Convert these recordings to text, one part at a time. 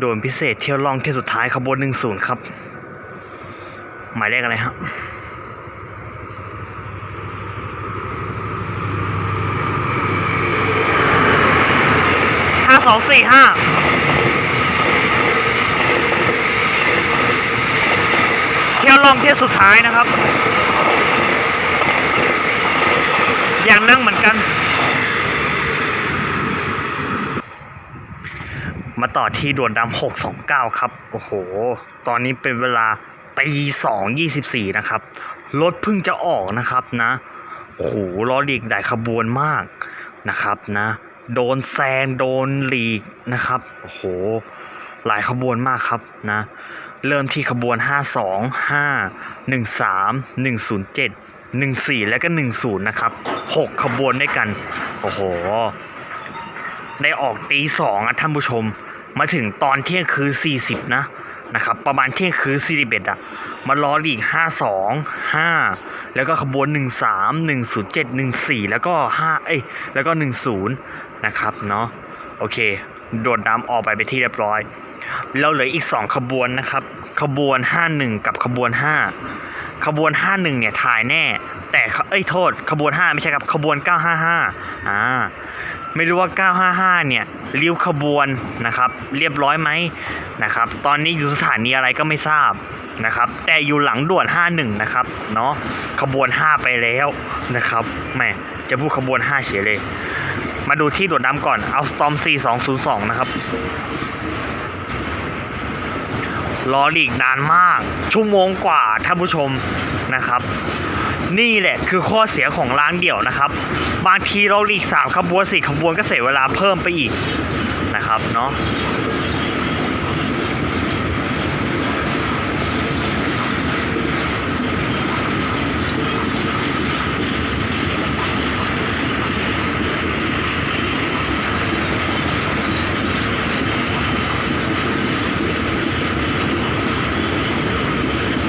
โดนพิเศษเที่ยวล่องเที่ยวสุดท้ายขบวนหนึ่งศูนย์ครับ หมายเลขอะไรครับห้าสองสี่ห้าเที่ยวล่องเที่ยวสุดท้ายนะครับ อย่างนั่งเหมือนกัน มาต่อที่ด่วนดำ629ครับ โอ้โห ตอนนี้เป็นเวลาตีสองยี่สิบสี่นะครับ รถเพิ่งจะออกนะครับนะโอ้โหล้อหลีกได้ขบวนมากนะครับนะ โดนแซงโดนหลีกนะครับ โอ้โห หลายขบวนมากครับนะ เริ่มที่ขบวน 52 5 13 107 14 และก็ 10 นะครับ 6 ขบวนด้วยกัน โอ้โห ได้ออกตีสองอะท่านผู้ชม มาถึงตอนเที่ยงคืน40 นะนะครับประมาณเที่ยงคืน41อะมารออีก52 5แล้วก็ขบวน13 107 14แล้วก็5เอ้ยแล้วก็10นะครับเนาะโอเค โดดน้ำออกไปไปที่เรียบร้อย เราเหลืออีก2ขบวนนะครับ ขบวน51กับขบวน5ขบวน51เนี่ยถ่ายแน่ แต่เอ้ยโทษ ขบวน5ไม่ใช่ครับขบวน955อ่า ไม่รู้ว่า 955 เนี่ยริ้วขบวนนะครับ เรียบร้อยไหมนะครับ ตอนนี้อยู่สถานีอะไรก็ไม่ทราบนะครับ แต่อยู่หลังด่วน 51 นะครับเนาะขบวน 5 ไปแล้วนะครับแหมจะพูดขบวน 5 เฉยเลย มาดูที่ด่วนน้ำก่อนเอาสตอม 4202 นะครับ รอหลีกนานมาก ชั่วโมงกว่าท่านผู้ชมนะครับ นี่แหละคือข้อเสียของร้านเดี่ยวนะครับ บางทีเราหลีกสามขบวนสี่ขบวนก็เสียเวลาเพิ่มไปอีกนะครับเนาะ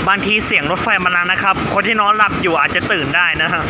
บางทีเสียงรถไฟมานานนะครับ คนที่นอนหลับอยู่อาจจะตื่นได้นะฮะ